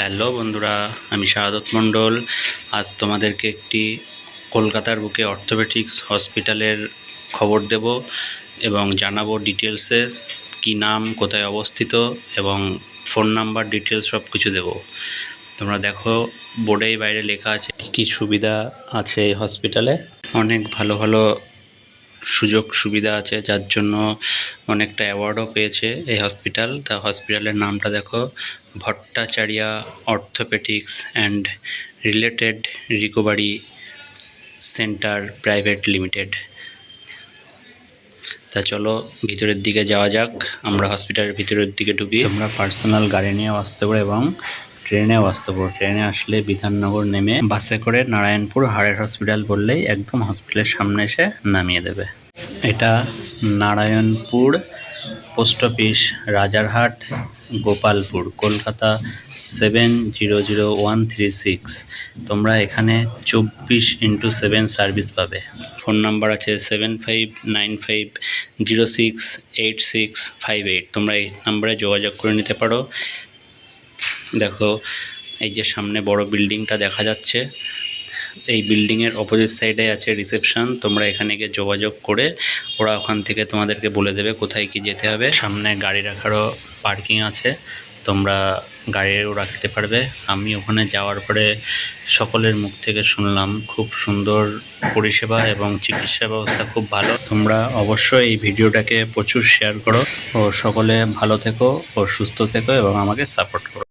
Hello বন্ধুরা, আমি শাহাদত মণ্ডল। আজ তোমাদেরকে একটি কলকাতার বুকে অর্থোপেটিক্স হসপিটালের খবর দেব এবং জানাব ডিটেলসে কি নাম, কোথায় অবস্থিত এবং ফোন নাম্বার ডিটেলস সব কিছু দেবো। তোমরা দেখো, বোর্ডেই বাইরে লেখা আছে কী সুবিধা আছে এই হসপিটালে। অনেক ভালো ভালো সুযোগ সুবিধা আছে, যার জন্য অনেকটা অ্যাওয়ার্ডও পেয়েছে এই হসপিটাল তা হসপিটালের নামটা দেখো, Bhattacharya orthopaedics and related recovery centre private limited. তা চলো, ভিতরের দিকে যাওয়া যাক, আমরা হসপিটালের ভিতরের দিকে ঢুকি। তোমরা পার্সোনাল গাড়ি নিয়েও আসতে পারো এবং ট্রেনেও আসতে পারো ট্রেনে আসলে বিধাননগর নেমে বাসে করে নারায়ণপুর হাড়ের হসপিটাল বললেই একদম হসপিটালের সামনে এসে নামিয়ে দেবে। এটা Narayanpur post office, Rajarhat, Gopalpur, Kolkata seven zero zero one three six. তোমরা এখানে চব্বিশ ইন্টু সেভেন সার্ভিস পাবে। ফোন নাম্বার আছে seven five nine five zero six eight six five eight. তোমরা এই নাম্বারে যোগাযোগ করে নিতে পারো। দেখো, এই যে সামনে বড় বিল্ডিংটা দেখা যাচ্ছে। এই বিল্ডিংয়ের অপোজিট সাইডে আছে রিসেপশন তোমরা এখানে গিয়ে যোগাযোগ করে ওরা ওখান থেকে তোমাদেরকে বলে দেবে কোথায় কি যেতে হবে। সামনে গাড়ি রাখারও পার্কিং আছে, তোমরা গাড়িও রাখতে পারবে। আমি ওখানে যাওয়ার পরে সকলের মুখ থেকে শুনলাম, খুব সুন্দর পরিষেবা এবং চিকিৎসা ব্যবস্থা খুব ভালো। তোমরা অবশ্যই এই ভিডিওটাকে প্রচুর শেয়ার করো। ও সকলে ভালো থেকো ও সুস্থ থেকো এবং আমাকে সাপোর্ট করো।